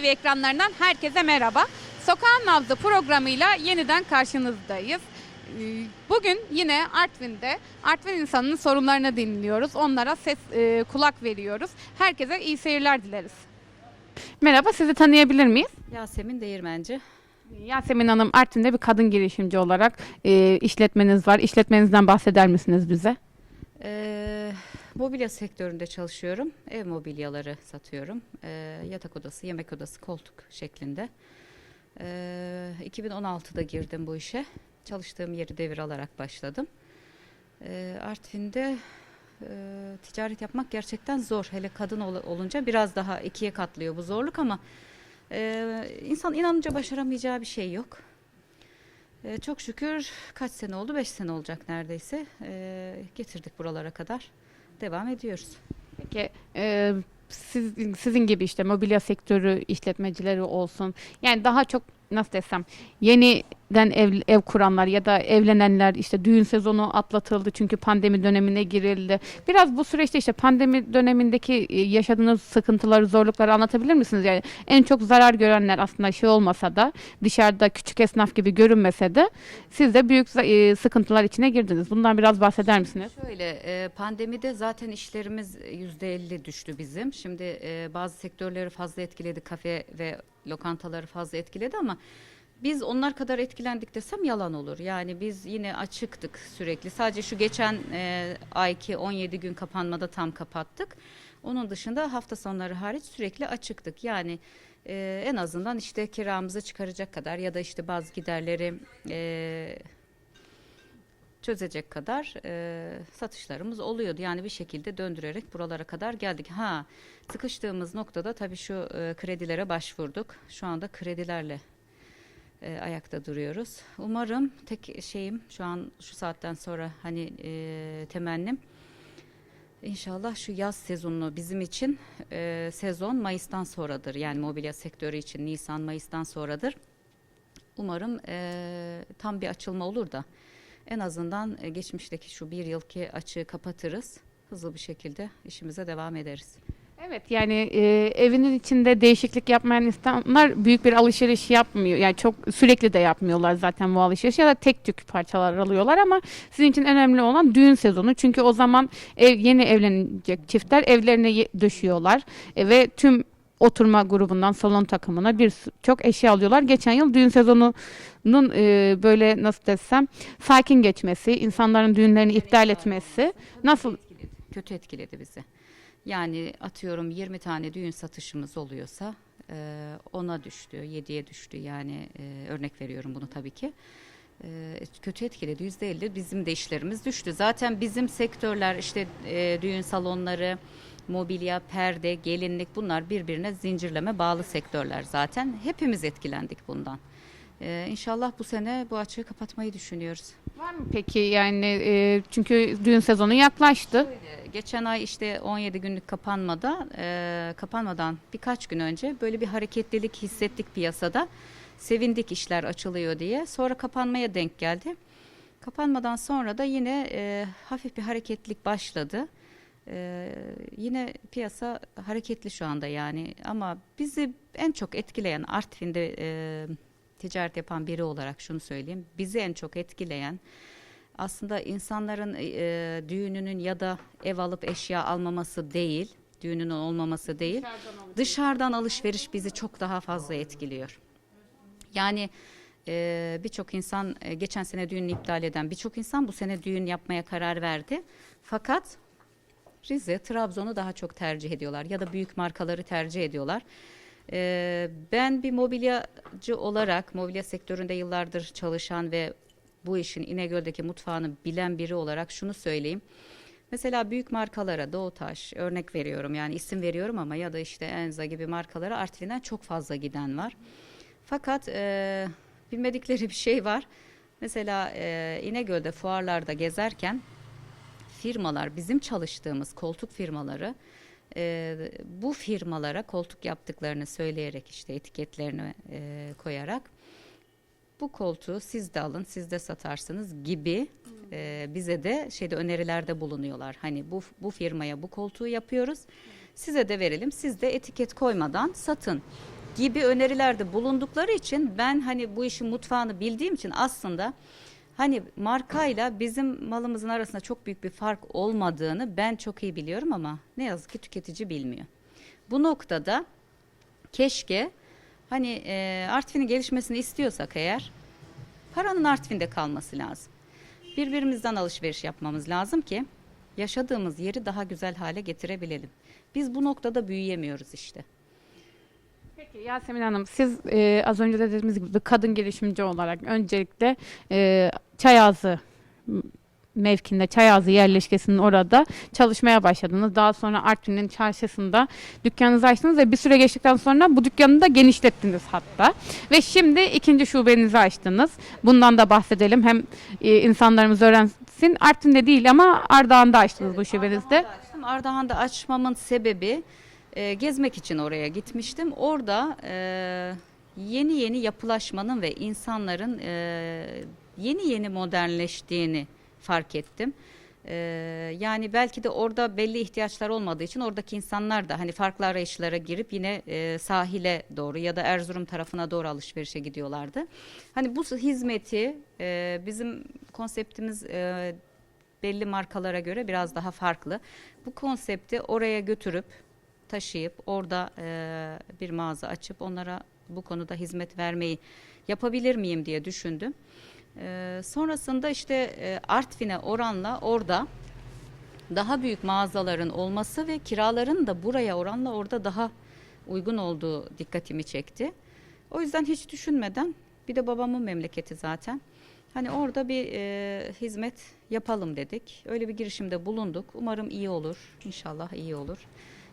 TV ekranlarından herkese merhaba. Sokağın Nabzı programıyla yeniden karşınızdayız. Ee, Bugün yine Artvin'de Artvin insanının sorunlarını dinliyoruz. Onlara ses e, kulak veriyoruz. Herkese iyi seyirler dileriz. Merhaba, sizi tanıyabilir miyiz? Yasemin Değirmenci. Yasemin Hanım, Artvin'de bir kadın girişimci olarak e, işletmeniz var. İşletmenizden bahseder misiniz bize? Ee, mobilya sektöründe çalışıyorum. Ev mobilyaları satıyorum. Ee, yatak odası, yemek odası, koltuk şeklinde. Ee, 2016'da girdim bu işe. Çalıştığım yeri devir alarak başladım. Ee, Artvin'de e, ticaret yapmak gerçekten zor. Hele kadın ol- olunca biraz daha ikiye katlıyor bu zorluk ama e, insan inanınca başaramayacağı bir şey yok. Ee, çok şükür kaç sene oldu? 5 sene olacak neredeyse. Ee, getirdik buralara kadar. Devam ediyoruz. Peki e, siz, sizin gibi işte mobilya sektörü işletmecileri olsun. Yani daha çok nasıl desem yeniden ev, ev kuranlar ya da evlenenler işte düğün sezonu atlatıldı çünkü pandemi dönemine girildi. Biraz bu süreçte işte pandemi dönemindeki e, yaşadığınız sıkıntıları, zorlukları anlatabilir misiniz? Yani en çok zarar görenler aslında şey olmasa da dışarıda küçük esnaf gibi görünmese de siz de büyük e, sıkıntılar içine girdiniz. Bundan biraz bahseder misiniz? Şöyle e, pandemide zaten işlerimiz %50 düştü bizim. Şimdi bazı sektörleri fazla etkiledi. Kafe ve lokantaları fazla etkiledi ama biz onlar kadar etkilendik desem yalan olur. Yani biz yine açıktık sürekli. Sadece şu geçen e, ayki 17 gün kapanmada tam kapattık. Onun dışında hafta sonları hariç sürekli açıktık. Yani e, en azından işte kiramızı çıkaracak kadar ya da işte bazı giderleri e, çözecek kadar e, satışlarımız oluyordu. Yani bir şekilde döndürerek buralara kadar geldik. Ha sıkıştığımız noktada tabii şu e, kredilere başvurduk. Şu anda kredilerle e, ayakta duruyoruz. Umarım tek şeyim şu an şu saatten sonra hani e, temennim İnşallah şu yaz sezonunu bizim için e, sezon Mayıs'tan sonradır. Yani mobilya sektörü için Nisan Mayıs'tan sonradır. Umarım e, tam bir açılma olur da en azından e, geçmişteki şu bir yılki açığı kapatırız. Hızlı bir şekilde işimize devam ederiz. Evet yani e, evinin içinde değişiklik yapmayan insanlar büyük bir alışveriş yapmıyor. Yani çok sürekli de yapmıyorlar zaten bu alışverişi ya da tek tük parçalar alıyorlar ama sizin için önemli olan düğün sezonu. Çünkü o zaman ev yeni evlenecek çiftler evlerine döşüyorlar E, ve tüm oturma grubundan salon takımına bir çok eşya alıyorlar. Geçen yıl düğün sezonunun e, böyle nasıl desem sakin geçmesi, insanların düğünlerini iptal etmesi nasıl Etkiledi, kötü etkiledi bizi. Yani atıyorum 20 tane düğün satışımız oluyorsa e, 10'a düştü, 7'ye düştü. Yani e, örnek veriyorum bunu tabii ki. E, kötü etkiledi. %50 bizim de işlerimiz düştü. Zaten bizim sektörler işte e, düğün salonları, mobilya, perde, gelinlik bunlar birbirine zincirleme bağlı sektörler zaten. Hepimiz etkilendik bundan. E, inşallah bu sene bu açığı kapatmayı düşünüyoruz. Var mı peki yani e, çünkü düğün sezonu yaklaştı. Ee, Geçen ay işte 17 günlük kapanmada e, kapanmadan birkaç gün önce böyle bir hareketlilik hissettik piyasada. Sevindik işler açılıyor diye. Sonra kapanmaya denk geldi. Kapanmadan sonra da yine e, hafif bir hareketlilik başladı. E, yine piyasa hareketli şu anda yani ama bizi en çok etkileyen Artvin'de e, ticaret yapan biri olarak şunu söyleyeyim. Bizi en çok etkileyen aslında insanların e, düğününün ya da ev alıp eşya almaması değil, düğünün olmaması değil, dışarıdan alışveriş bizi çok daha fazla etkiliyor. Yani e, birçok insan e, geçen sene düğününü iptal eden birçok insan bu sene düğün yapmaya karar verdi. Fakat Rize, Trabzon'u daha çok tercih ediyorlar ya da büyük markaları tercih ediyorlar. Ee, ben bir mobilyacı olarak mobilya sektöründe yıllardır çalışan ve bu işin İnegöl'deki mutfağını bilen biri olarak şunu söyleyeyim. Mesela büyük markalara Doğutaş örnek veriyorum yani isim veriyorum ama ya da işte Enza gibi markalara Artvin'den çok fazla giden var. Fakat e, bilmedikleri bir şey var. Mesela e, İnegöl'de fuarlarda gezerken firmalar bizim çalıştığımız koltuk firmaları e, bu firmalara koltuk yaptıklarını söyleyerek işte etiketlerini e, koyarak bu koltuğu siz de alın siz de satarsınız gibi e, bize de şeyde önerilerde bulunuyorlar. Hani bu bu firmaya bu koltuğu yapıyoruz size de verelim siz de etiket koymadan satın gibi önerilerde bulundukları için ben hani bu işin mutfağını bildiğim için aslında hani markayla bizim malımızın arasında çok büyük bir fark olmadığını ben çok iyi biliyorum ama ne yazık ki tüketici bilmiyor. Bu noktada keşke hani e, Artvin'in gelişmesini istiyorsak eğer paranın Artvin'de kalması lazım. Birbirimizden alışveriş yapmamız lazım ki yaşadığımız yeri daha güzel hale getirebilelim. Biz bu noktada büyüyemiyoruz işte. Peki Yasemin Hanım siz e, az önce de dediğimiz gibi kadın girişimci olarak öncelikle e, Çayazı mevkinde Çayazı yerleşkesinin orada çalışmaya başladınız. Daha sonra Artvin'in çarşısında dükkanınızı açtınız ve bir süre geçtikten sonra bu dükkanı da genişlettiniz hatta. Ve şimdi ikinci şubenizi açtınız. Bundan da bahsedelim. Hem e, insanlarımız öğrensin. Artvin'de değil ama Ardahan'da açtınız bu şubenizde. Ardahan'da açtım. Ardahan'da açmamın sebebi e, gezmek için oraya gitmiştim. Orada e, yeni yeni yapılaşmanın ve insanların e, yeni yeni modernleştiğini fark ettim. E, yani belki de orada belli ihtiyaçlar olmadığı için oradaki insanlar da hani farklı arayışlara girip yine e, sahile doğru ya da Erzurum tarafına doğru alışverişe gidiyorlardı. Hani bu hizmeti e, bizim konseptimiz e, belli markalara göre biraz daha farklı. Bu konsepti oraya götürüp taşıyıp orada e, bir mağaza açıp onlara bu konuda hizmet vermeyi yapabilir miyim diye düşündüm. E, sonrasında işte e, Artvin'e oranla orada daha büyük mağazaların olması ve kiraların da buraya oranla orada daha uygun olduğu dikkatimi çekti. O yüzden hiç düşünmeden bir de babamın memleketi zaten. Hani orada bir e, hizmet yapalım dedik. Öyle bir girişimde bulunduk. Umarım iyi olur. İnşallah iyi olur.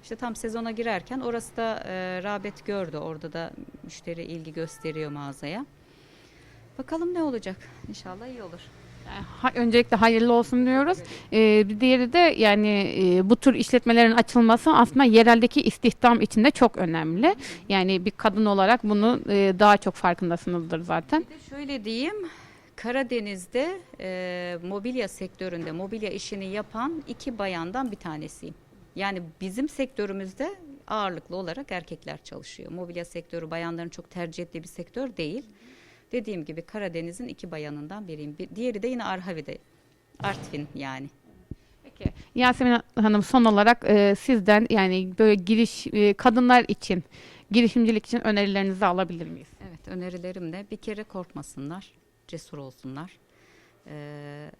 İşte tam sezona girerken orası da e, rağbet gördü. Orada da müşteri ilgi gösteriyor mağazaya. Bakalım ne olacak. İnşallah iyi olur. Ha- öncelikle hayırlı olsun diyoruz. Ee, bir diğeri de yani e, bu tür işletmelerin açılması aslında yereldeki istihdam için de çok önemli. Yani bir kadın olarak bunu e, daha çok farkındasınızdır zaten. Bir de şöyle diyeyim. Karadeniz'de e, mobilya sektöründe mobilya işini yapan iki bayandan bir tanesiyim. Yani bizim sektörümüzde ağırlıklı olarak erkekler çalışıyor. Mobilya sektörü bayanların çok tercih ettiği bir sektör değil. Dediğim gibi Karadeniz'in iki bayanından biriyim. Bir, diğeri de yine Arhavi'de. Artvin yani. Peki Yasemin Hanım son olarak e, sizden yani böyle giriş e, kadınlar için girişimcilik için önerilerinizi alabilir miyiz? Evet önerilerim de bir kere korkmasınlar, cesur olsunlar. Ee,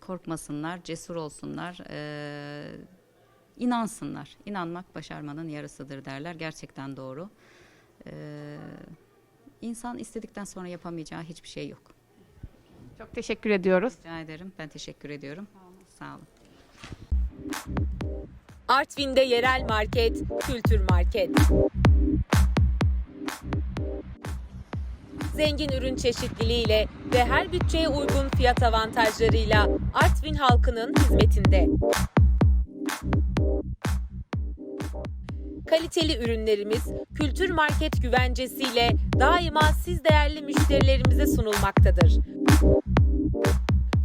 korkmasınlar, cesur olsunlar, ee, inansınlar. İnanmak başarmanın yarısıdır derler. Gerçekten doğru. Ee, insan istedikten sonra yapamayacağı hiçbir şey yok. Çok teşekkür ediyoruz. Rica ederim. Ben teşekkür ediyorum. Sağ olun. Artvin'de yerel market, kültür market. Zengin ürün çeşitliliğiyle ve her bütçeye uygun fiyat avantajlarıyla Artvin halkının hizmetinde. Kaliteli ürünlerimiz kültür market güvencesiyle daima siz değerli müşterilerimize sunulmaktadır.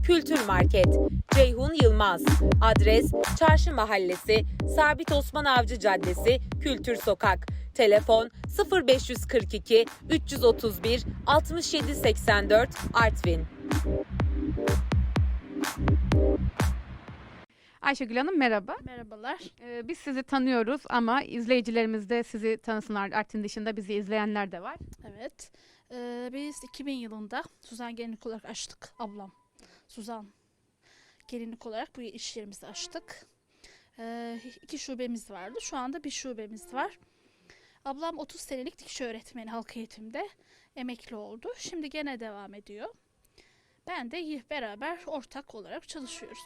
Kültür Market, Ceyhun Yılmaz. Adres Çarşı Mahallesi, Sabit Osman Avcı Caddesi, Kültür Sokak. Telefon 0542 331 6784 Artvin. Ayşegül Hanım merhaba. Merhabalar. Ee, biz sizi tanıyoruz ama izleyicilerimiz de sizi tanısınlar. Artvin dışında bizi izleyenler de var. Evet. Ee, biz 2000 yılında Suzan Gelinlik olarak açtık ablam. Suzan Gelinlik olarak bu iş yerimizi açtık. Ee, iki şubemiz vardı. Şu anda bir şubemiz var. Ablam 30 senelik dikiş öğretmeni halk eğitimde emekli oldu. Şimdi gene devam ediyor. Ben de beraber ortak olarak çalışıyoruz.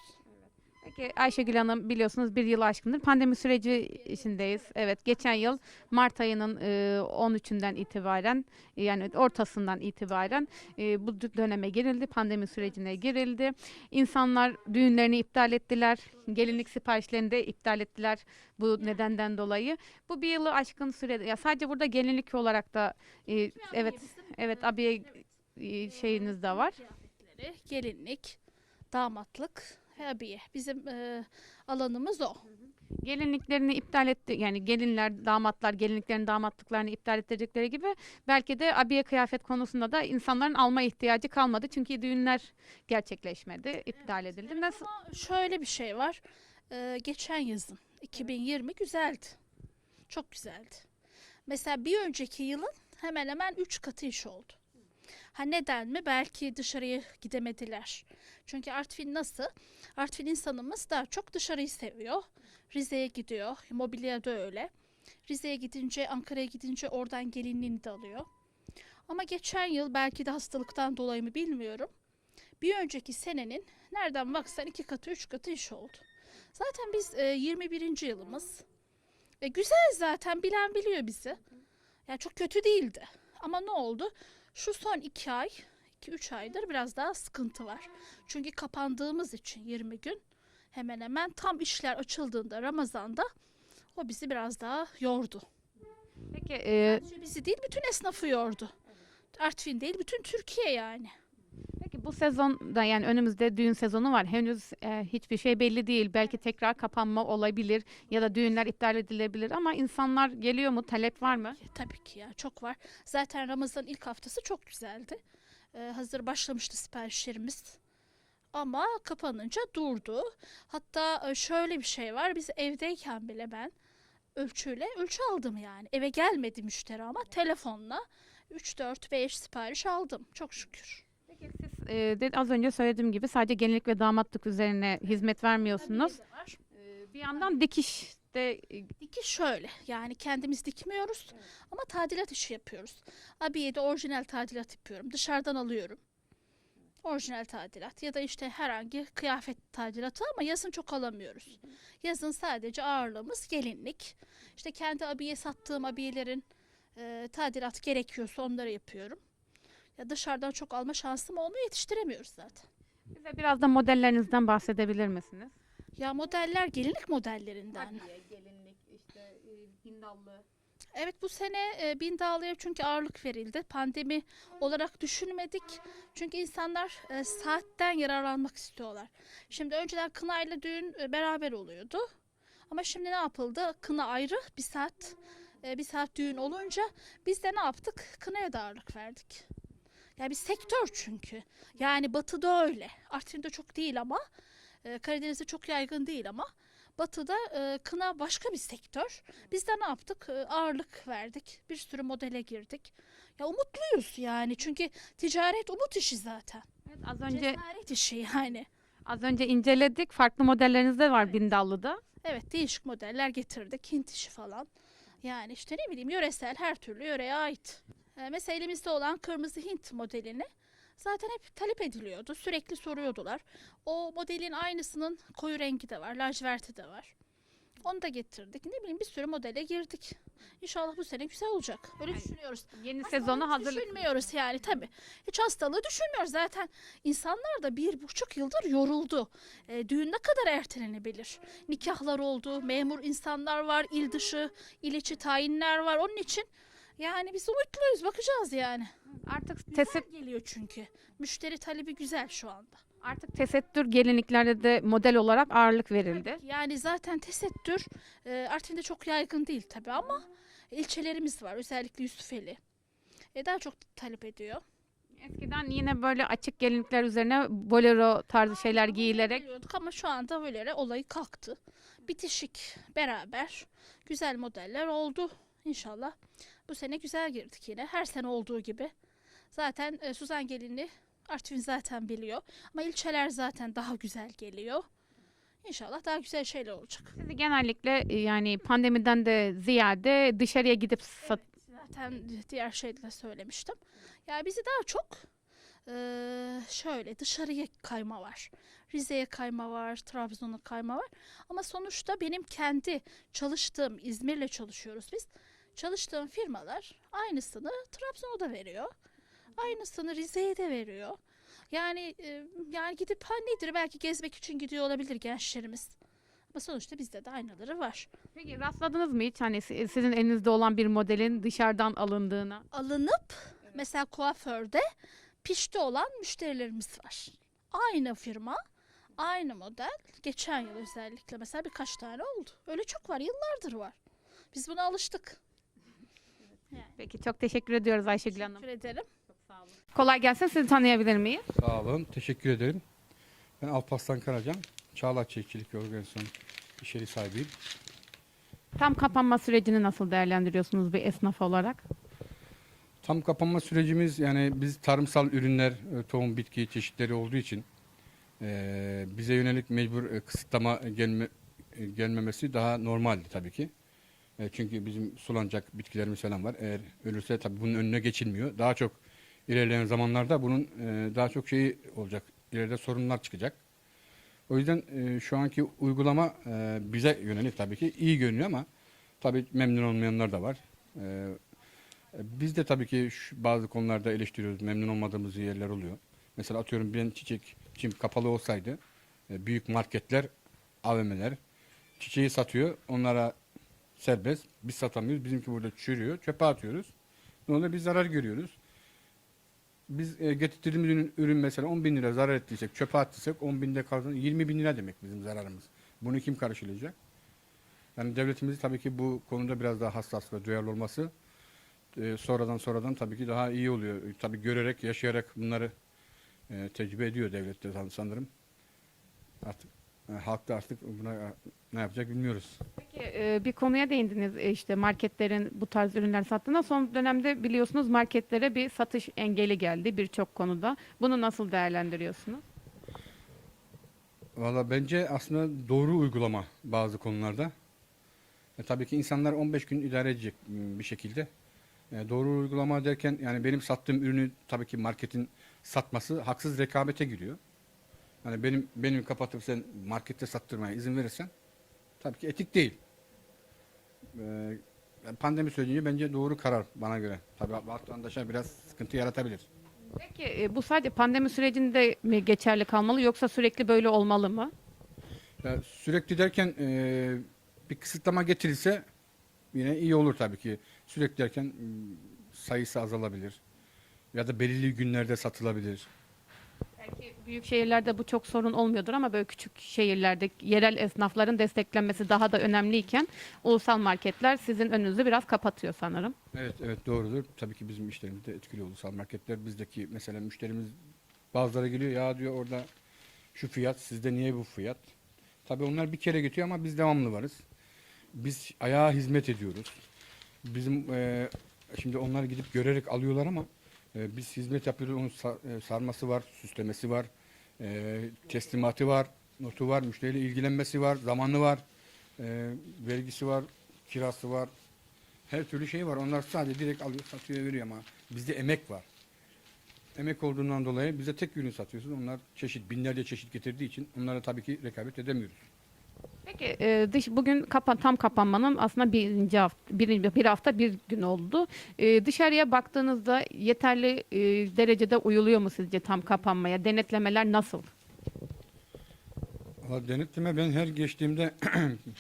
Peki Ayşegül Hanım biliyorsunuz bir yıl aşkındır pandemi süreci içindeyiz. Evet geçen yıl Mart ayının e, 13'ünden itibaren yani ortasından itibaren e, bu dö- döneme girildi. Pandemi sürecine girildi. İnsanlar düğünlerini iptal ettiler. Gelinlik siparişlerini de iptal ettiler bu nedenden dolayı. Bu bir yılı aşkın sürede ya sadece burada gelinlik olarak da e, evet evet abiye e, şeyiniz de var. gelinlik, damatlık abiye. Bizim e, alanımız o. Gelinliklerini iptal etti yani gelinler, damatlar gelinliklerin damatlıklarını iptal ettirdikleri gibi belki de abiye kıyafet konusunda da insanların alma ihtiyacı kalmadı. Çünkü düğünler gerçekleşmedi, iptal edildi. Nasıl? Ama şöyle bir şey var. Ee, geçen yazın 2020 güzeldi. Çok güzeldi. Mesela bir önceki yılın hemen hemen 3 katı iş oldu. Ha neden mi? Belki dışarıya gidemediler. Çünkü Artvin nasıl? Artvin insanımız daha çok dışarıyı seviyor. Rize'ye gidiyor. Mobilya da öyle. Rize'ye gidince, Ankara'ya gidince oradan gelinliğini de alıyor. Ama geçen yıl belki de hastalıktan dolayı mı bilmiyorum. Bir önceki senenin nereden baksan iki katı, üç katı iş oldu. Zaten biz e, 21. yılımız. E, güzel zaten bilen biliyor bizi. Yani çok kötü değildi. Ama ne oldu? Şu son iki ay, iki üç aydır biraz daha sıkıntı var. Çünkü kapandığımız için 20 gün hemen hemen tam işler açıldığında Ramazan'da o bizi biraz daha yordu. Peki e, Sadece bizi değil bütün esnafı yordu. Artvin değil bütün Türkiye yani. Bu sezonda yani önümüzde düğün sezonu var. Henüz e, hiçbir şey belli değil. Belki tekrar kapanma olabilir ya da düğünler iptal edilebilir ama insanlar geliyor mu? Talep var mı? Tabii ki ya çok var. Zaten Ramazan ilk haftası çok güzeldi. Ee, hazır başlamıştı siparişlerimiz. Ama kapanınca durdu. Hatta e, şöyle bir şey var. Biz evdeyken bile ben ölçüyle ölçü aldım yani. Eve gelmedi müşteri ama telefonla 3, 4, 5 sipariş aldım. Çok şükür. Peki siz e, de- az önce söylediğim gibi sadece gelinlik ve damatlık üzerine hizmet vermiyorsunuz. Tabii de var. E, bir yandan dikiş de e, Dikiş şöyle yani kendimiz dikmiyoruz ama tadilat işi yapıyoruz. Abiye'de orijinal tadilat yapıyorum. Dışarıdan alıyorum. Orijinal tadilat ya da işte herhangi kıyafet tadilatı ama yazın çok alamıyoruz. Yazın sadece ağırlığımız gelinlik. İşte kendi abiye sattığım abiyelerin e, tadilat gerekiyorsa onları yapıyorum. Ya dışarıdan çok alma şansım olmuyor yetiştiremiyoruz zaten. bize biraz da modellerinizden bahsedebilir misiniz? Ya modeller gelinlik modellerinden. gelinlik, işte hindallı. Evet bu sene e, bin dağlıya çünkü ağırlık verildi. Pandemi olarak düşünmedik. Çünkü insanlar e, saatten yararlanmak istiyorlar. Şimdi önceden kına ile düğün e, beraber oluyordu. Ama şimdi ne yapıldı? Kına ayrı bir saat. e, bir saat düğün olunca biz de ne yaptık? Kınaya da ağırlık verdik. Yani bir sektör çünkü. Yani batıda öyle. Artvin'de çok değil ama e, Karadeniz'de çok yaygın değil ama Batı'da e, kına başka bir sektör. Biz de ne yaptık? E, ağırlık verdik. Bir sürü modele girdik. Ya umutluyuz yani. Çünkü ticaret umut işi zaten. Evet, az önce Cesaret işi yani. az önce inceledik. Farklı modelleriniz de var bindallıda. Evet değişik modeller getirdik. Hint işi falan. Yani işte ne bileyim yöresel her türlü yöreye ait. E, mesela elimizde olan kırmızı Hint modelini zaten hep talep ediliyordu. Sürekli soruyordular. O modelin aynısının koyu rengi de var. Laciverti de var. Onu da getirdik. Ne bileyim bir sürü modele girdik. İnşallah bu sene güzel olacak. Öyle düşünüyoruz. Yeni Hastalığı sezonu hazırlık. Düşünmüyoruz yani tabii. Hiç hastalığı düşünmüyoruz. Zaten insanlar da bir buçuk yıldır yoruldu. E, düğün ne kadar ertelenebilir? Nikahlar oldu, memur insanlar var, il dışı, il içi tayinler var. Onun için yani biz umutluyuz, bakacağız yani. Artık teset Güzel geliyor çünkü. Müşteri talebi güzel şu anda. artık tesettür gelinliklerde de model olarak ağırlık verildi. Yani zaten tesettür e, Artvin'de çok yaygın değil tabii ama ilçelerimiz var. Özellikle Yusufeli. E, daha çok talep ediyor. Eskiden yine böyle açık gelinlikler üzerine bolero tarzı şeyler giyilerek Biliyorduk ama şu anda böyle olayı kalktı. Bitişik beraber güzel modeller oldu. İnşallah bu sene güzel girdik yine. Her sene olduğu gibi. Zaten e, Suzan gelini Artvin zaten biliyor. Ama ilçeler zaten daha güzel geliyor. İnşallah daha güzel şeyler olacak. sizi genellikle e, yani pandemiden de ziyade dışarıya gidip sat Zaten diğer şeyde de söylemiştim. Yani bizi daha çok eee, şöyle dışarıya kayma var. Rize'ye kayma var, Trabzon'a kayma var. Ama sonuçta benim kendi çalıştığım, İzmir'le çalışıyoruz biz. Çalıştığım firmalar aynısını Trabzon'a da veriyor. Aynısını Rize'ye de veriyor. Yani e, yani gidip ha nedir belki gezmek için gidiyor olabilir gençlerimiz. Ama sonuçta bizde de aynaları var. Peki rastladınız mı hiç hani si- sizin elinizde olan bir modelin dışarıdan alındığına? alınıp mesela kuaförde pişti olan müşterilerimiz var. Aynı firma Aynı model geçen yıl özellikle mesela birkaç tane oldu. Öyle çok var yıllardır var. Biz buna alıştık. Peki çok teşekkür ediyoruz Ayşegül Hanım. Teşekkür ederim. Kolay gelsin. Sizi tanıyabilir miyiz? Sağ olun, teşekkür ederim. Ben Alparslan Karacan, Çağlar Çiftçilik Organizasyonu iş yeri sahibiyim. Tam kapanma sürecini nasıl değerlendiriyorsunuz bir esnaf olarak? Tam kapanma sürecimiz yani biz tarımsal ürünler, e, tohum, bitki çeşitleri olduğu için e, bize yönelik mecbur e, kısıtlama gelme, e, gelmemesi daha normaldi tabii ki. E, çünkü bizim sulanacak bitkilerimiz falan var. Eğer ölürse tabii bunun önüne geçilmiyor. Daha çok ilerleyen zamanlarda bunun e, daha çok şeyi olacak. İleride sorunlar çıkacak. O yüzden e, şu anki uygulama e, bize yönelik tabii ki iyi görünüyor ama tabii memnun olmayanlar da var. E, biz de tabii ki şu bazı konularda eleştiriyoruz. Memnun olmadığımız yerler oluyor. Mesela atıyorum ben çiçek çim kapalı olsaydı e, büyük marketler, AVM'ler çiçeği satıyor. Onlara serbest. Biz satamıyoruz. Bizimki burada çürüyor. Çöpe atıyoruz. Oluyor? Biz zarar görüyoruz. Biz e, getirdiğimiz ürün, mesela 10 bin lira zarar ettiysek, çöpe attıysak 10 binde kalsın 20 bin lira demek bizim zararımız. Bunu kim karşılayacak? Yani devletimiz tabii ki bu konuda biraz daha hassas ve duyarlı olması e, sonradan sonradan tabii ki daha iyi oluyor. E, Tabii görerek, yaşayarak bunları e, tecrübe ediyor devlet de san- sanırım. Artık halk da artık buna e, ne yapacak bilmiyoruz. Peki e, bir konuya değindiniz e, işte marketlerin bu tarz ürünler sattığında son dönemde biliyorsunuz marketlere bir satış engeli geldi birçok konuda. Bunu nasıl değerlendiriyorsunuz? Valla bence aslında doğru uygulama bazı konularda. E, tabii ki insanlar 15 gün idare edecek m, bir şekilde. E, doğru uygulama derken yani benim sattığım ürünü tabii ki marketin satması haksız rekabete giriyor. Yani benim benim kapatıp sen markette sattırmaya izin verirsen tabii ki etik değil. E, yani pandemi sürecince bence doğru karar bana göre. Tabii vatandaşa biraz sıkıntı yaratabilir. Peki e, bu sadece pandemi sürecinde mi geçerli kalmalı yoksa sürekli böyle olmalı mı? Ya sürekli derken e, bir kısıtlama getirilse yine iyi olur tabii ki. Sürekli derken sayısı azalabilir. Ya da belirli günlerde satılabilir. Belki büyük şehirlerde bu çok sorun olmuyordur ama böyle küçük şehirlerde yerel esnafların desteklenmesi daha da önemliyken ulusal marketler sizin önünüzü biraz kapatıyor sanırım. Evet evet doğrudur. Tabii ki bizim işlerimiz de etkili ulusal marketler. Bizdeki mesela müşterimiz bazıları geliyor ya diyor orada şu fiyat sizde niye bu fiyat? Tabii onlar bir kere geçiyor ama biz devamlı varız. Biz ayağa hizmet ediyoruz. Bizim e, şimdi onlar gidip görerek alıyorlar ama e, biz hizmet yapıyoruz. Onun e, sarması var, süslemesi var, e, teslimatı var, notu var, müşteriyle ilgilenmesi var, zamanı var, e, vergisi var, kirası var. Her türlü şey var. Onlar sadece direkt alıyor, satıyor, veriyor ama bizde emek var. Emek olduğundan dolayı bize tek ürün satıyorsunuz. Onlar çeşit, binlerce çeşit getirdiği için onlara tabii ki rekabet edemiyoruz. Peki e, dış bugün kapa, tam kapanmanın aslında birinci hafta, birinci, bir hafta bir gün oldu. E, dışarıya baktığınızda yeterli e, derecede uyuluyor mu sizce tam kapanmaya? Denetlemeler nasıl? Valla denetleme ben her geçtiğimde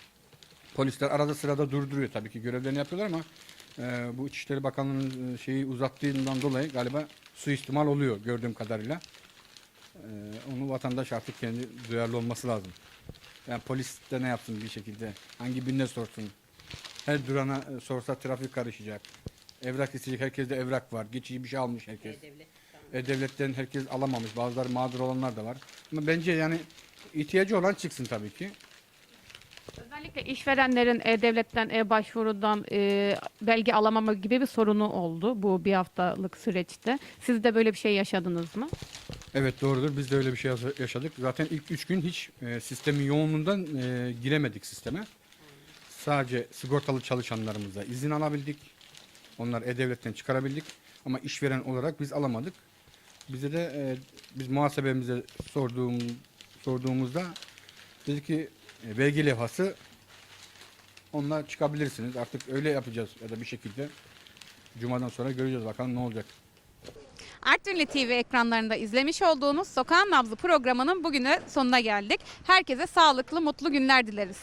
polisler arada sırada durduruyor tabii ki görevlerini yapıyorlar ama e, bu İçişleri Bakanlığı'nın e, şeyi uzattığından dolayı galiba suistimal oluyor gördüğüm kadarıyla. E, onu vatandaş artık kendi duyarlı olması lazım. Yani polis de ne yapsın bir şekilde hangi birine sorsun. Her durana e, sorsa trafik karışacak. Evrak isteyecek herkes de evrak var. Geçici bir şey almış herkes. E-Devlet'ten herkes alamamış. Bazıları mağdur olanlar da var. Ama bence yani ihtiyacı olan çıksın tabii ki. Özellikle işverenlerin e-devletten, e-başvurudan e, belge alamama gibi bir sorunu oldu bu bir haftalık süreçte. Siz de böyle bir şey yaşadınız mı? Evet doğrudur. Biz de öyle bir şey yaşa- yaşadık. Zaten ilk üç gün hiç e, sistemin yoğunluğundan e, giremedik sisteme. Sadece sigortalı çalışanlarımıza izin alabildik. Onlar E-Devlet'ten çıkarabildik. Ama işveren olarak biz alamadık. Bize de e, biz muhasebemize sorduğum, sorduğumuzda dedi ki e, vergi levhası onunla çıkabilirsiniz. Artık öyle yapacağız ya da bir şekilde Cuma'dan sonra göreceğiz bakalım ne olacak. Artvinli TV ekranlarında izlemiş olduğunuz Sokağın Nabzı programının bugüne sonuna geldik. Herkese sağlıklı, mutlu günler dileriz.